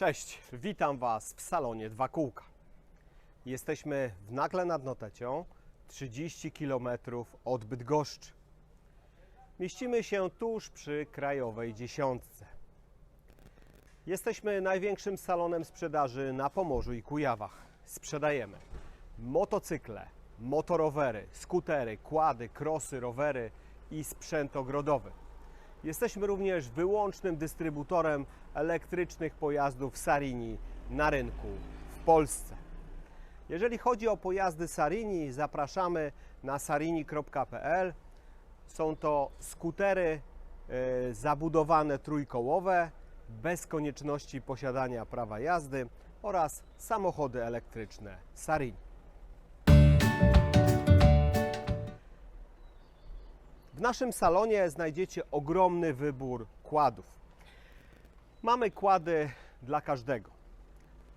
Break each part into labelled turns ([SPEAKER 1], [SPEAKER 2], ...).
[SPEAKER 1] Cześć, witam Was w salonie Dwa Kółka. Jesteśmy w Nagle nad Notecią, 30 km od Bydgoszczy. Mieścimy się tuż przy Krajowej Dziesiątce. Jesteśmy największym salonem sprzedaży na Pomorzu i Kujawach. Sprzedajemy motocykle, motorowery, skutery, kłady, krosy, rowery i sprzęt ogrodowy. Jesteśmy również wyłącznym dystrybutorem elektrycznych pojazdów Sarini na rynku w Polsce. Jeżeli chodzi o pojazdy Sarini, zapraszamy na sarini.pl. Są to skutery e, zabudowane trójkołowe, bez konieczności posiadania prawa jazdy oraz samochody elektryczne Sarini. W naszym salonie znajdziecie ogromny wybór kładów. Mamy kłady dla każdego.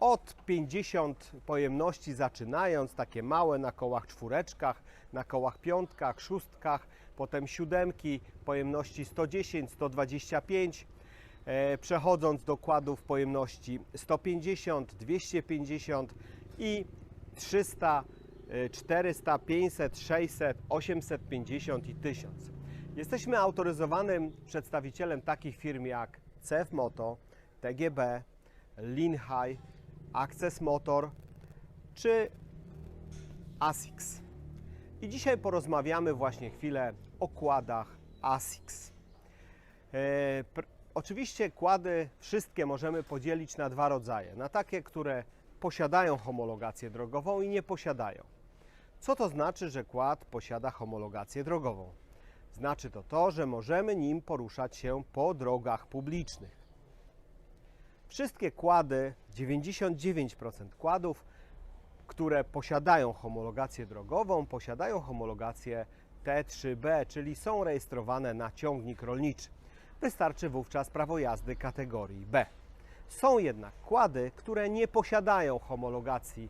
[SPEAKER 1] Od 50 pojemności zaczynając, takie małe na kołach czwóreczkach, na kołach piątkach, szóstkach, potem siódemki, pojemności 110, 125, e, przechodząc do kładów pojemności 150, 250 i 300, e, 400, 500, 600, 850 i 1000. Jesteśmy autoryzowanym przedstawicielem takich firm jak CF Moto, TGB, Linhai, Access Motor czy ASICS. I dzisiaj porozmawiamy właśnie chwilę o kładach ASICS. E, oczywiście kłady wszystkie możemy podzielić na dwa rodzaje. Na takie, które posiadają homologację drogową i nie posiadają. Co to znaczy, że kład posiada homologację drogową? Znaczy to to, że możemy nim poruszać się po drogach publicznych. Wszystkie kłady, 99% kładów, które posiadają homologację drogową, posiadają homologację T3B, czyli są rejestrowane na ciągnik rolniczy. Wystarczy wówczas prawo jazdy kategorii B. Są jednak kłady, które nie posiadają homologacji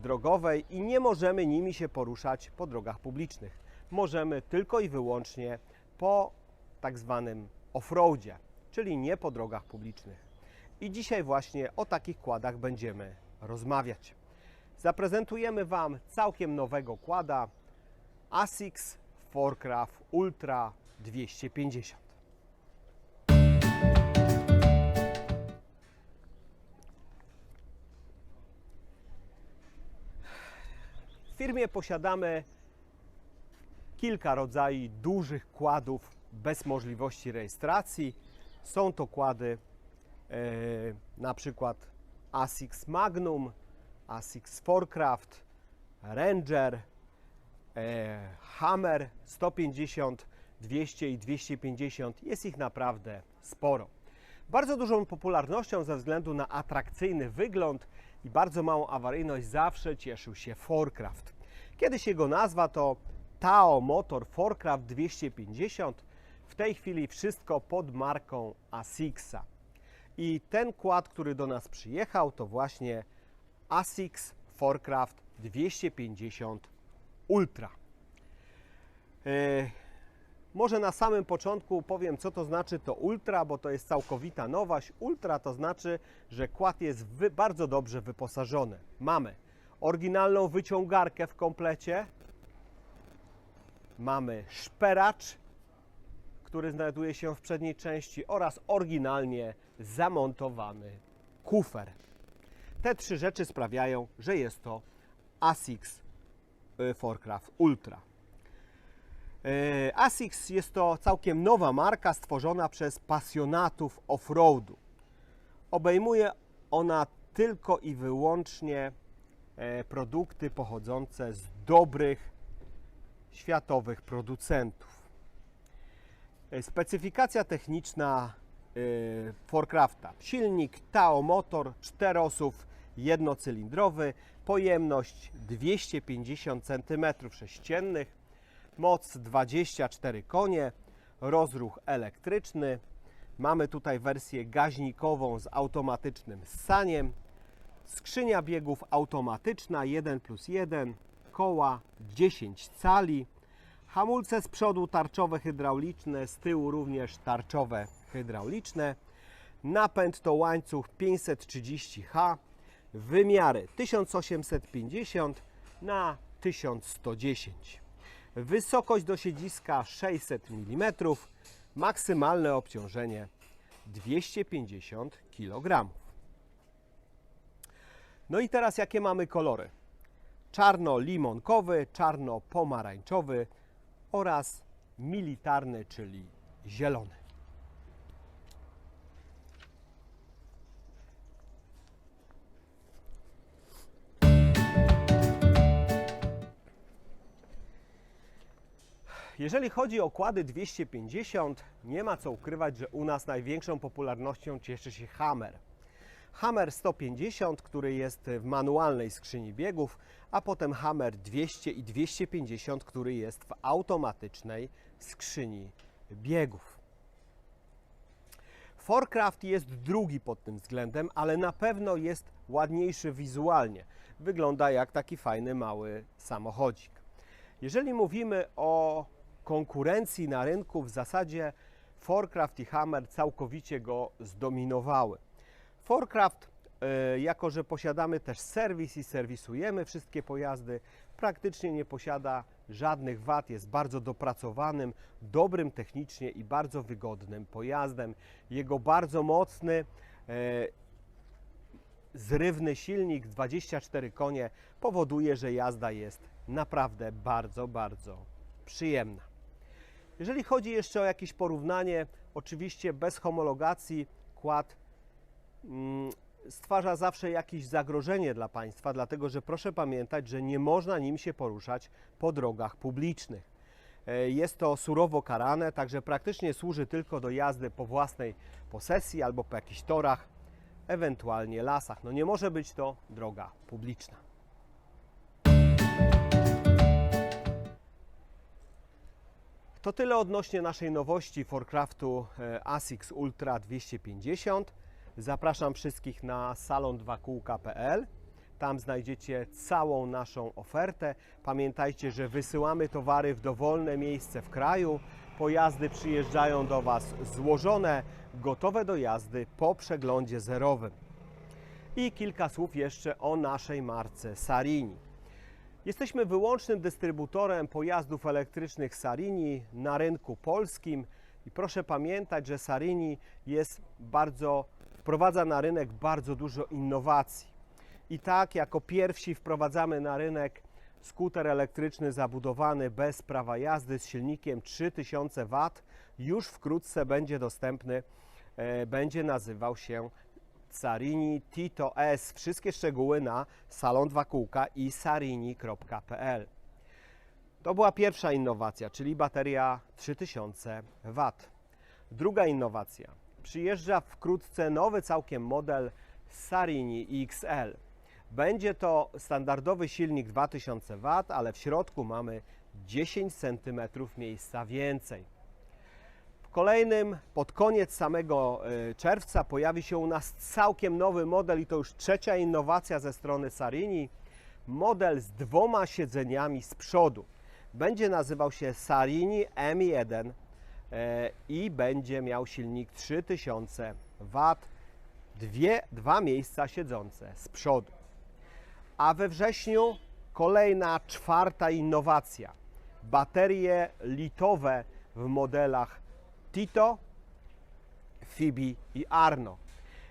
[SPEAKER 1] drogowej i nie możemy nimi się poruszać po drogach publicznych. Możemy tylko i wyłącznie po tak zwanym offroadzie, czyli nie po drogach publicznych. I dzisiaj właśnie o takich kładach będziemy rozmawiać. Zaprezentujemy Wam całkiem nowego kłada ASICS Forcraft Ultra 250. firmie posiadamy kilka rodzajów dużych kładów bez możliwości rejestracji. Są to kłady e, na przykład ASICS Magnum, ASICS Forcraft, Ranger, e, Hammer 150, 200 i 250. Jest ich naprawdę sporo. Bardzo dużą popularnością ze względu na atrakcyjny wygląd i bardzo małą awaryjność zawsze cieszył się Forcraft. Kiedyś jego nazwa to Tao Motor Forcraft 250. W tej chwili wszystko pod marką ASICSa. I ten kład, który do nas przyjechał, to właśnie ASICS Forcraft 250 Ultra. E, może na samym początku powiem, co to znaczy to Ultra, bo to jest całkowita nowość. Ultra to znaczy, że kład jest bardzo dobrze wyposażony. Mamy oryginalną wyciągarkę w komplecie, mamy szperacz, który znajduje się w przedniej części oraz oryginalnie zamontowany kufer. Te trzy rzeczy sprawiają, że jest to ASICS y, Forcraft Ultra. Y, ASICS jest to całkiem nowa marka stworzona przez pasjonatów offroadu. Obejmuje ona tylko i wyłącznie e, produkty pochodzące z dobrych światowych producentów. E, Specyfikacja techniczna Forcrafta. Silnik Tao Motor, czterosów, jednocylindrowy, pojemność 250 cm3, moc 24 konie, rozruch elektryczny. Mamy tutaj wersję gaźnikową z automatycznym ssaniem, skrzynia biegów automatyczna 1 plus 1, koła 10 cali, Hamulce z przodu tarczowe hydrauliczne, z tyłu również tarczowe hydrauliczne. Napęd to łańcuch 530H, wymiary 1850 na 1110. Wysokość do siedziska 600 mm, maksymalne obciążenie 250 kg. No i teraz jakie mamy kolory? Czarno-limonkowy, czarno-pomarańczowy oraz militarny, czyli zielony. Jeżeli chodzi o kłady 250, nie ma co ukrywać, że u nas największą popularnością cieszy się Hammer. Hammer 150, który jest w manualnej skrzyni biegów, a potem Hammer 200 i 250, który jest w automatycznej skrzyni biegów. Forcraft jest drugi pod tym względem, ale na pewno jest ładniejszy wizualnie. Wygląda jak taki fajny mały samochodzik. Jeżeli mówimy o konkurencji na rynku, w zasadzie Forcraft i Hammer całkowicie go zdominowały. Forcraft, e, jako że posiadamy też serwis i serwisujemy wszystkie pojazdy, praktycznie nie posiada żadnych wad, jest bardzo dopracowanym, dobrym technicznie i bardzo wygodnym pojazdem. Jego bardzo mocny, e, zrywny silnik 24 konie powoduje, że jazda jest naprawdę bardzo, bardzo przyjemna. Jeżeli chodzi jeszcze o jakieś porównanie, oczywiście bez homologacji kład mm, stwarza zawsze jakieś zagrożenie dla państwa, dlatego że proszę pamiętać, że nie można nim się poruszać po drogach publicznych. E, Jest to surowo karane, także praktycznie służy tylko do jazdy po własnej posesji albo po jakichś torach, ewentualnie lasach. No nie może być to droga publiczna. To tyle odnośnie naszej nowości Forcraftu e, ASICS Ultra 250. Zapraszam wszystkich na salon2kółka.pl. Tam znajdziecie całą naszą ofertę. Pamiętajcie, że wysyłamy towary w dowolne miejsce w kraju. Pojazdy przyjeżdżają do Was złożone, gotowe do jazdy po przeglądzie zerowym. I kilka słów jeszcze o naszej marce Sarini. Jesteśmy wyłącznym dystrybutorem pojazdów elektrycznych Sarini na rynku polskim i proszę pamiętać, że Sarini jest bardzo, wprowadza na rynek bardzo dużo innowacji. I tak jako pierwsi wprowadzamy na rynek skuter elektryczny zabudowany bez prawa jazdy z silnikiem 3000 W. Już wkrótce będzie dostępny, e, będzie nazywał się Sarini Tito S. Wszystkie szczegóły na salon 2 kółka i sarini.pl. To była pierwsza innowacja, czyli bateria 3000 W. Druga innowacja. Przyjeżdża wkrótce nowy całkiem model Sarini XL. Będzie to standardowy silnik 2000 W, ale w środku mamy 10 cm miejsca więcej. W kolejnym, pod koniec samego e, czerwca, pojawi się u nas całkiem nowy model i to już trzecia innowacja ze strony Sarini. Model z dwoma siedzeniami z przodu. Będzie nazywał się Sarini M1 e, i będzie miał silnik 3000 W, dwie, dwa miejsca siedzące z przodu. A we wrześniu kolejna czwarta innowacja. Baterie litowe w modelach Tito, Fibi i Arno.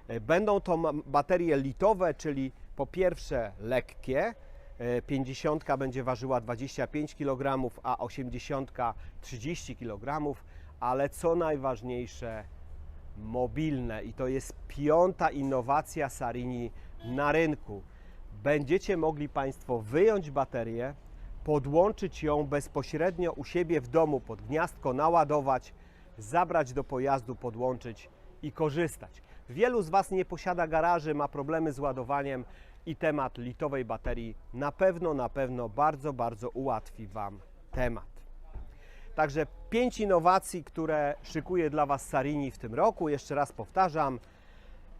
[SPEAKER 1] E, Będą to baterie litowe, czyli po pierwsze lekkie. e, 50 będzie ważyła 25 kg, a 80 30 kg, ale co najważniejsze, mobilne i to jest piąta innowacja Sarini na rynku. Będziecie mogli Państwo wyjąć baterię, podłączyć ją bezpośrednio u siebie w domu pod gniazdko, naładować, zabrać do pojazdu, podłączyć i korzystać. Wielu z Was nie posiada garaży, ma problemy z ładowaniem i temat litowej baterii na pewno, na pewno bardzo, bardzo ułatwi Wam temat. Także pięć innowacji, które szykuje dla Was Sarini w tym roku. Jeszcze raz powtarzam,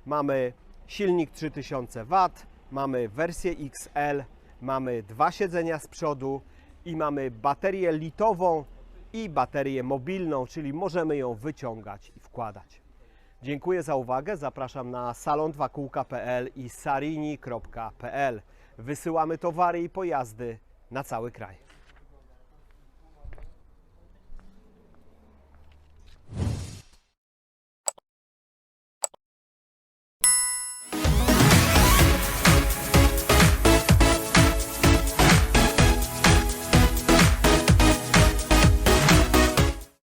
[SPEAKER 1] mamy silnik 3000 W, mamy wersję XL, mamy dwa siedzenia z przodu i mamy baterię litową i baterię mobilną, czyli możemy ją wyciągać i wkładać. Dziękuję za uwagę. Zapraszam na salon2kółka.pl i sarini.pl. Wysyłamy towary i pojazdy na cały kraj.